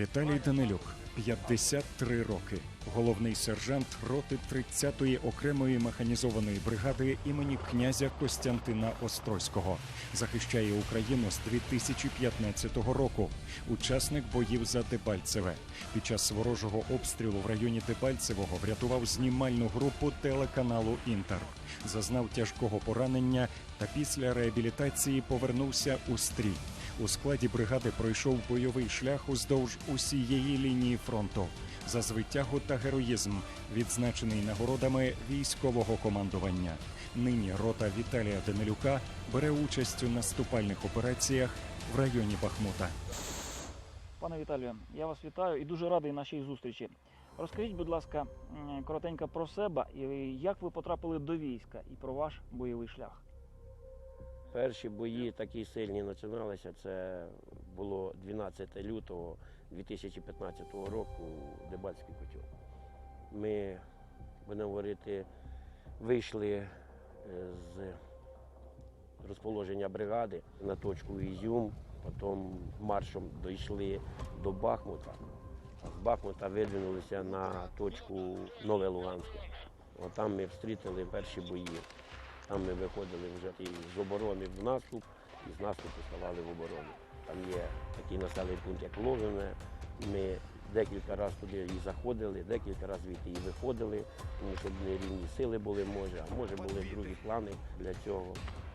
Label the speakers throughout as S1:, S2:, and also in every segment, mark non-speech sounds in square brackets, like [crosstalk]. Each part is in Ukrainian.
S1: Віталій Данилюк, 53 роки, головний сержант роти 30-ї окремої механізованої бригади імені князя Костянтина Острозького. Захищає Україну з 2015 року. Учасник боїв за Дебальцеве. Під час ворожого обстрілу в районі Дебальцевого врятував знімальну групу телеканалу Інтер. Зазнав тяжкого поранення та після реабілітації повернувся у стрій. У складі бригади пройшов бойовий шлях уздовж усієї лінії фронту. За звитягу та героїзм відзначений нагородами військового командування. Нині рота Віталія Данилюка бере участь у наступальних операціях в районі Бахмута.
S2: Пане Віталію, я вас вітаю і дуже радий нашій зустрічі. Розкажіть, будь ласка, коротенько про себе і як ви потрапили до війська і про ваш бойовий шлях.
S3: Перші бої такі сильні починалися. Це було 12 лютого 2015 року у Дебальський котел. Ми, будемо говорити, вийшли е, з розположення бригади на точку Ізюм, потім маршем дійшли до Бахмута. З Бахмута видвинулися на точку Нове Луганське. От там ми встрітили перші бої. Там ми виходили вже і з оборони в наступ, і з наступу ставали в оборону. Там є такий населений пункт, як Ловине. Ми декілька разів туди і заходили, декілька разів звідти і виходили, тому що не рівні сили були, може, а може були другі плани для цього.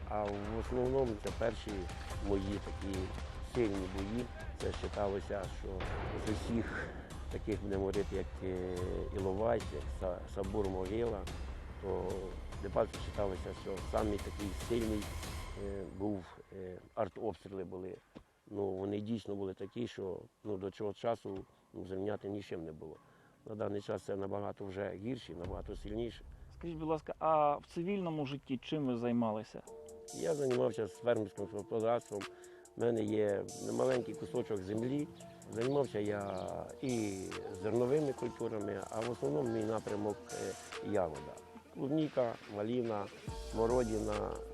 S3: А в основному це перші мої такі сильні бої. Це вважалося, що з усіх таких, будемо говорити, як е, Іловайськ, як Сабур Могила, то Депальцев вважалося, що самий такий сильний е, був е, артобстріли були. Ну, вони дійсно були такі, що ну, до цього часу ну, зрівняти нічим не було. На даний час це набагато вже гірше, набагато сильніше.
S2: Скажіть, будь ласка, а в цивільному житті чим ви займалися?
S3: Я займався фермерським господарством. У мене є маленький кусочок землі. Займався я і зерновими культурами, а в основному мій напрямок е, ягода. Клубніка, маліна, смородина.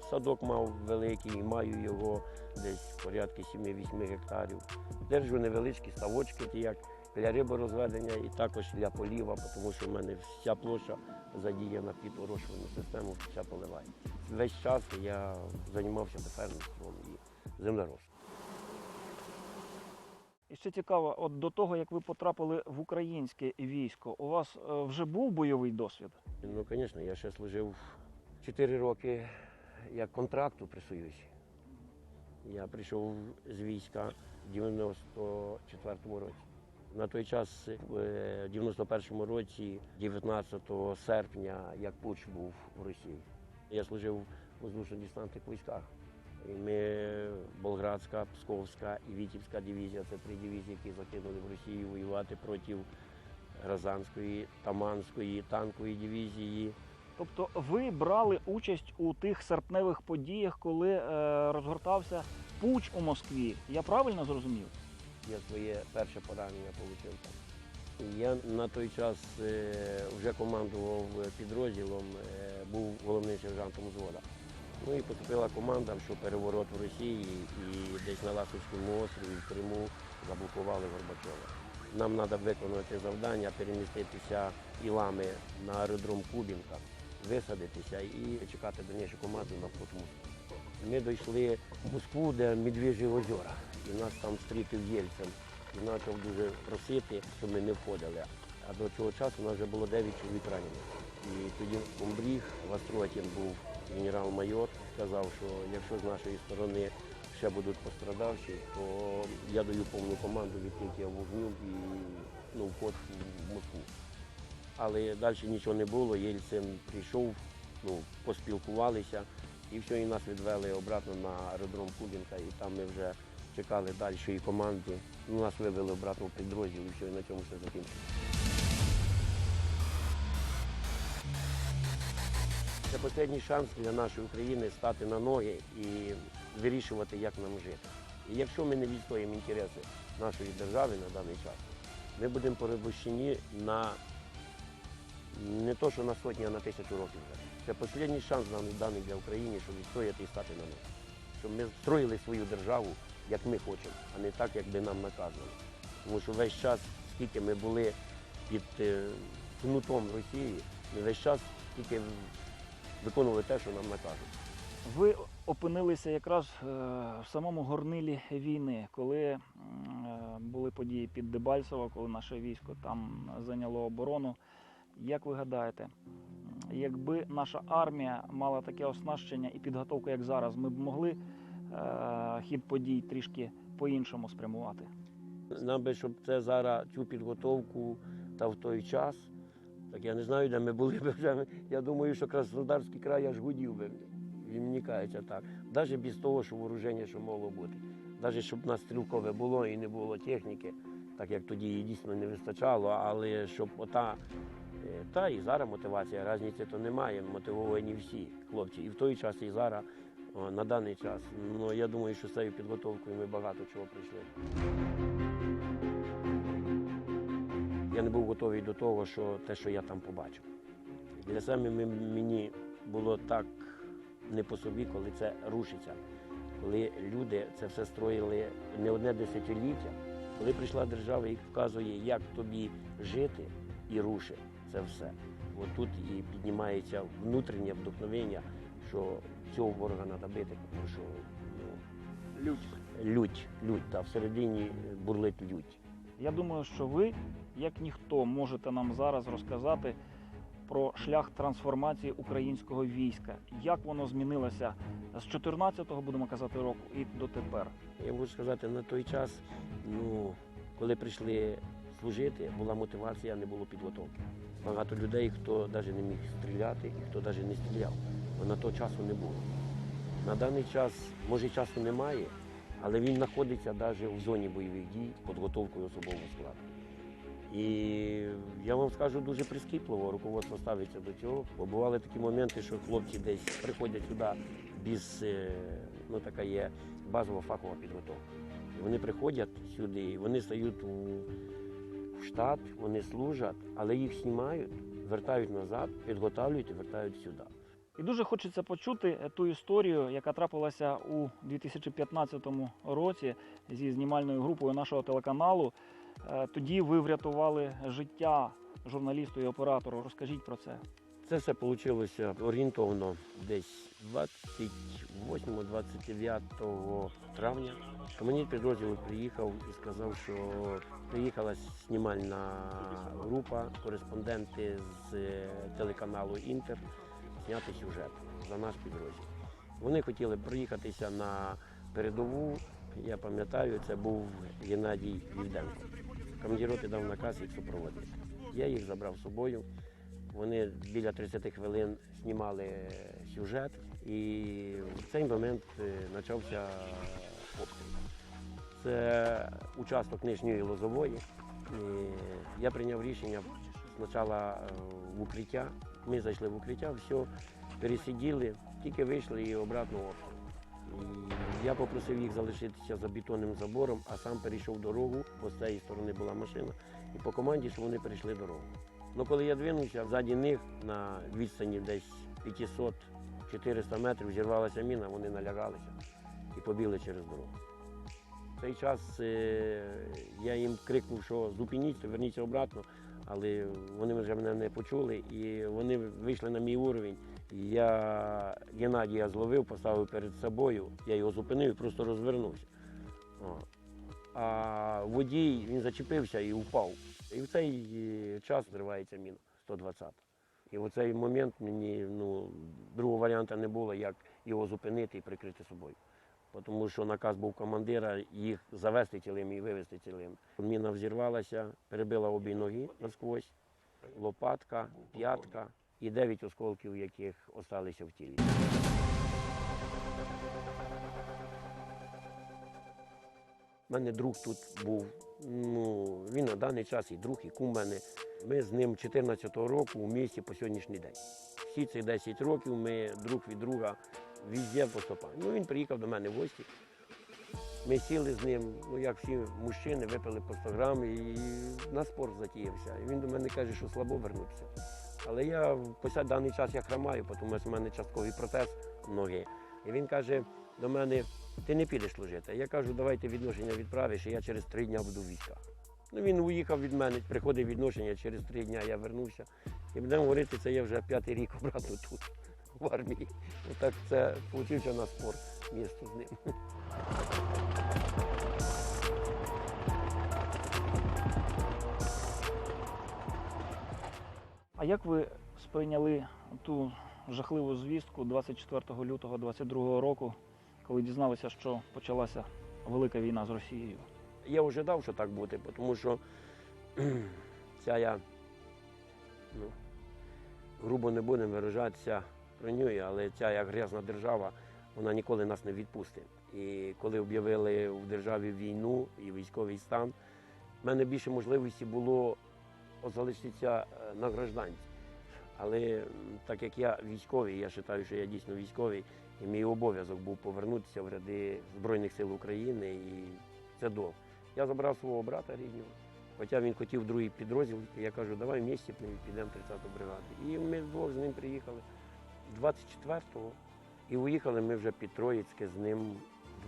S3: Садок мав великий, маю його десь порядки 7-8 гектарів. Держу невеличкі ставочки, ті як для риборозведення і також для поліва, тому що в мене вся площа задіяна під орошувальну систему, вся поливає. Весь час я займався фермерством і землеробством.
S2: І ще цікаво, от до того, як ви потрапили в українське військо, у вас е, вже був бойовий досвід?
S3: Ну, звісно, я ще служив 4 роки як контракту при Союзі. Я прийшов з війська в 94-му році. На той час, е, в 91-му році, 19 серпня, як путч був в Росії. Я служив у воздушно-десантних військах. І ми Болградська, Псковська і Вітівська дивізія це три дивізії, які закинули в Росію воювати проти Гразанської, Таманської, танкової дивізії.
S2: Тобто ви брали участь у тих серпневих подіях, коли е, розгортався пуч у Москві. Я правильно зрозумів?
S3: Я своє перше поранення отримав там. Я на той час е, вже командував підрозділом, е, був головним сержантом взвода. Ну і поступила команда, що переворот в Росії і десь на Ласовському острові в Криму заблокували Горбачова. Нам треба виконати завдання, переміститися ілами на аеродром Кубінка, висадитися і чекати дальнішу команду на Москву. Ми дійшли в Москву, де Медвежі озера, і нас там зустрітив Єльцин і почав дуже просити, щоб ми не входили. А до цього часу у нас вже було 9 чоловік ранених. І тоді Комбріг Вастротін був генерал-майор, сказав, що якщо з нашої сторони ще будуть пострадавші, то я даю повну команду відкриття вогню і ну, вход в Москву. Але далі нічого не було. Єльцин прийшов, ну, поспілкувалися і все, і нас відвели обратно на аеродром Кубінка, і там ми вже чекали далі команди. Ну, нас вивели обратно в підрозділ, і все, і на цьому все закінчилося. Це останній шанс для нашої України стати на ноги і вирішувати, як нам жити. І якщо ми не відстоїмо інтереси нашої держави на даний час, ми будемо порабощені на не то, що на сотні, а на тисячу років. Це останній шанс нам даний для України, щоб відстояти і стати на ноги. Щоб ми строїли свою державу, як ми хочемо, а не так, як би нам наказували. Тому що весь час, скільки ми були під е, кнутом Росії, ми весь час тільки виконували те, що нам накажуть.
S2: Ви опинилися якраз е, в самому горнилі війни, коли е, були події під Дебальцево, коли наше військо там зайняло оборону. Як ви гадаєте, якби наша армія мала таке оснащення і підготовку, як зараз, ми б могли е, хід подій трішки по-іншому спрямувати?
S3: Нам би, щоб це зараз цю підготовку та в той час. Так я не знаю, де ми були [laughs] б вже. Я думаю, що Краснодарський край аж гудів би. І мені кажеться так. Навіть без того, що вооруження, що могло бути. Навіть щоб нас стрілкове було і не було техніки, так як тоді її дійсно не вистачало, але щоб ота. е, Та і зараз мотивація, різниці то немає. Мотивовані всі хлопці. І в той час, і зараз, на даний час. Ну я думаю, що з цією підготовкою ми багато чого прийшли. Я не був готовий до того, що те, що я там побачив. Для себе мені було так не по собі, коли це рушиться. Коли люди це все строїли не одне десятиліття, коли прийшла держава і вказує, як тобі жити і рушить це все. От тут і піднімається внутрішнє вдохновення, що цього ворога треба бити, тому що ну,
S2: Лють.
S3: лють, лють, та, всередині бурлить лють.
S2: Я думаю, що ви, як ніхто, можете нам зараз розказати про шлях трансформації українського війська, як воно змінилося з 14-го, будемо казати, року і дотепер.
S3: Я можу сказати, на той час, ну, коли прийшли служити, була мотивація, не було підготовки. Багато людей, хто навіть не міг стріляти і хто навіть не стріляв, бо на той часу не було. На даний час, може, часу немає, але він знаходиться навіть в зоні бойових дій з підготовкою особового складу. І я вам скажу дуже прискіпливо, руководство ставиться до цього. Бо бували такі моменти, що хлопці десь приходять сюди без е, ну, така є базова фахова підготовка. Вони приходять сюди, вони стають в штат, вони служать, але їх знімають, вертають назад, підготовлюють і вертають сюди.
S2: І дуже хочеться почути ту історію, яка трапилася у 2015 році зі знімальною групою нашого телеканалу. Е, Тоді ви врятували життя журналісту і оператору. Розкажіть про це.
S3: Це все вийшло орієнтовно десь 28-29 травня. Командир підрозділу приїхав і сказав, що приїхала знімальна група, кореспонденти з е, телеканалу Інтер зняти сюжет за наш підрозділ. Вони хотіли проїхатися на передову. Я пам'ятаю, це був Геннадій Вівденко. Командир дав наказ їх супроводити. Я їх забрав з собою. Вони біля 30 хвилин знімали сюжет, і в цей момент е, почався обстріл. Це участок нижньої лозової. І Я прийняв рішення спочатку е, в укриття. Ми зайшли в укриття, все, пересиділи, тільки вийшли і обратно обстріл. Я попросив їх залишитися за бетонним забором, а сам перейшов дорогу, бо з цієї сторони була машина, і по команді, що вони перейшли дорогу. Ну, коли я двинувся, ззаді них на відстані десь 500-400 метрів зірвалася міна, вони налягалися і побігли через дорогу. В цей час е, я їм крикнув, що зупиніться, верніться обратно, але вони вже мене не почули і вони вийшли на мій уровень. Я Геннадія зловив, поставив перед собою, я його зупинив і просто розвернувся. А водій він зачепився і впав. І в цей е, час зривається міна 120. І в цей момент мені ну, другого варіанту не було, як його зупинити і прикрити собою. Тому що наказ був командира їх завести цілим і вивезти цілим. Міна взірвалася, перебила обі ноги насквозь, лопатка, п'ятка і дев'ять осколків, яких залишилися в тілі. У мене друг тут був. Ну, він на даний час і друг, і кум мене. Ми з ним 14-го року у місті по сьогоднішній день. Всі ці 10 років ми друг від друга везде поступаємо. Ну, він приїхав до мене в гості. Ми сіли з ним, ну як всі мужчини, випили по 100 грам і на спорт затіявся. І він до мене каже, що слабо вернутися. Але я по даний час я хромаю, тому що в мене частковий протез ноги. І він каже до мене, ти не підеш служити. Я кажу, давайте відношення відправиш, і я через три дні буду в військах. Ну, він уїхав від мене, приходив відношення через три дні, я вернувся. І будемо говорити, це я вже п'ятий рік обратно тут, в армії. Отак це получився на спор місто з ним.
S2: А як ви сприйняли ту жахливу звістку 24 лютого 22 року, коли дізналися, що почалася велика війна з Росією?
S3: Я ожидав, що так буде, тому що [clears throat] ця я, ну, грубо не будемо виражатися про нього, але ця як грязна держава, вона ніколи нас не відпустить. І коли об'явили в державі війну і військовий стан, в мене більше можливості було залишитися е, на гражданці. Але так як я військовий, я вважаю, що я дійсно військовий, і мій обов'язок був повернутися в ряди Збройних сил України, і це довго. Я забрав свого брата рідного, хоча він хотів другий підрозділ. Я кажу, давай в місті підемо 30-ту бригаду. І ми вдвох з ним приїхали 24-го і уїхали ми вже під Троїцьке з ним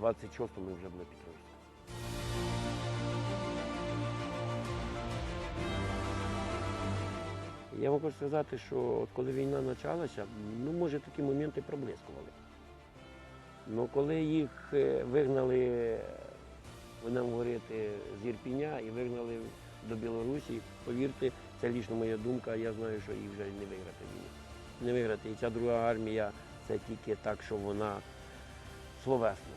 S3: 26-го ми вже були під Троїцьке. Я можу сказати, що от коли війна почалася, ну може такі моменти проблискували. Ну коли їх е, вигнали, будемо говорити, з Ірпіня і вигнали до Білорусі, повірте, це лічно моя думка, я знаю, що їх вже не виграти війну. Не виграти. І ця друга армія це тільки так, що вона словесна.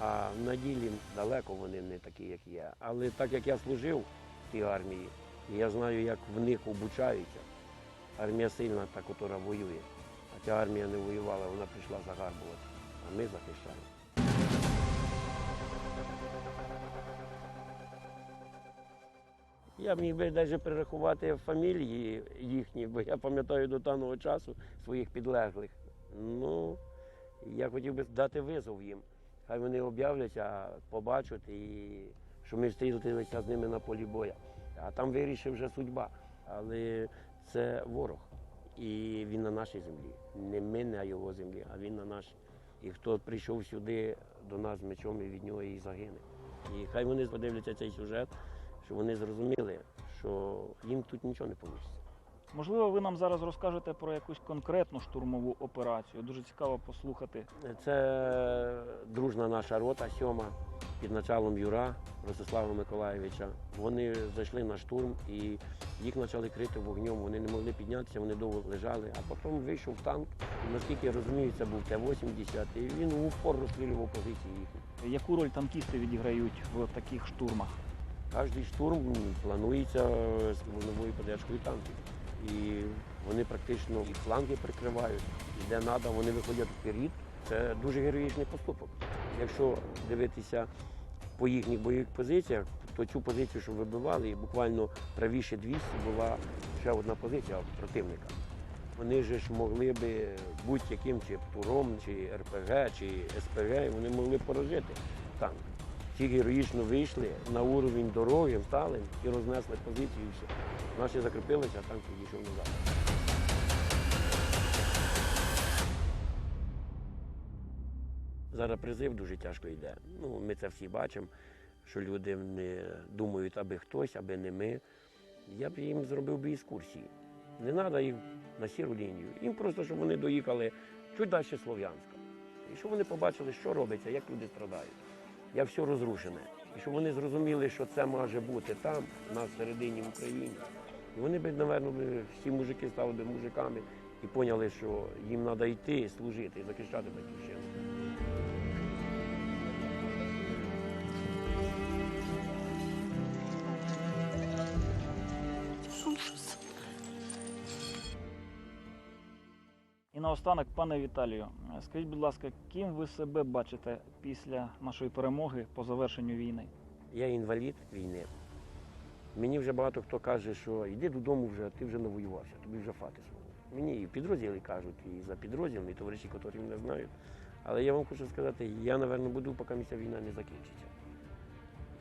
S3: А на ділі далеко вони не такі, як я. Але так як я служив в тій армії, я знаю, як в них обучаються. Армія сильна, та, яка воює. А ця армія не воювала, вона прийшла загарбувати, а ми захищаємо. Я міг би навіть перерахувати фамілії їхні, бо я пам'ятаю до даного часу своїх підлеглих. Ну, я хотів би дати визов їм. Хай вони об'являться, побачать, і що ми зустрілися з ними на полі боя. А там вирішив вже судьба. Але це ворог. І він на нашій землі. Не ми на його землі, а він на нашій. І хто прийшов сюди до нас з мечом, і від нього і загине. І хай вони подивляться цей сюжет, щоб вони зрозуміли, що їм тут нічого не вийде.
S2: Можливо, ви нам зараз розкажете про якусь конкретну штурмову операцію. Дуже цікаво послухати.
S3: Це дружна наша рота сьома під началом Юра Ростислава Миколаєвича. Вони зайшли на штурм і їх почали крити вогнем. Вони не могли піднятися, вони довго лежали. А потім вийшов танк. І, наскільки я розумію, це був Т-80, і він в упор розстрілював позиції їхні.
S2: Яку роль танкісти відіграють в таких штурмах?
S3: Кожний штурм планується з новою подержкою танків. І вони практично і фланги прикривають, і де треба, вони виходять вперед. Це дуже героїчний поступок. Якщо дивитися по їхніх бойових позиціях, то цю позицію, що вибивали, і буквально правіше 200 була ще одна позиція противника. Вони ж могли би будь-яким чи птуром, чи РПГ, чи СПГ, вони могли поражити танк. Ті героїчно вийшли на уровень дороги, встали і рознесли позицію. і все. Наші закріпилися, а танк підійшов назад. Зараз призив дуже тяжко йде. Ну, ми це всі бачимо, що люди не думають, аби хтось, аби не ми. Я б їм зробив би екскурсії. Не треба їм на сіру лінію. Їм просто, щоб вони доїхали чуть далі Слов'янська. І щоб вони побачили, що робиться, як люди страдають. Як все розрушене. І щоб вони зрозуміли, що це може бути там, на середині в Україні. І вони б, напевно, всі мужики стали б мужиками і поняли, що їм треба йти, служити і захищати батьківщину.
S2: Наостанок, пане Віталію, скажіть, будь ласка, ким ви себе бачите після нашої перемоги по завершенню війни?
S3: Я інвалід війни. Мені вже багато хто каже, що йди додому вже, ти вже навоювався, тобі вже фати свого. Мені і підрозділи кажуть, і за підрозділом, і товариші, які мене знають. Але я вам хочу сказати, я, напевно, буду, поки ця війна не закінчиться.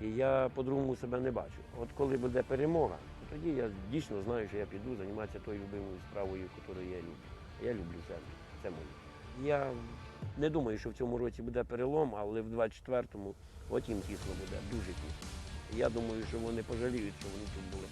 S3: І я по-другому себе не бачу. От коли буде перемога, тоді я дійсно знаю, що я піду займатися тою любимою справою, яку я люблю. Я люблю землю. Це моє. Я не думаю, що в цьому році буде перелом, але в 24-му от їм тісно буде, дуже тісно. Я думаю, що вони пожаліють, що вони тут були.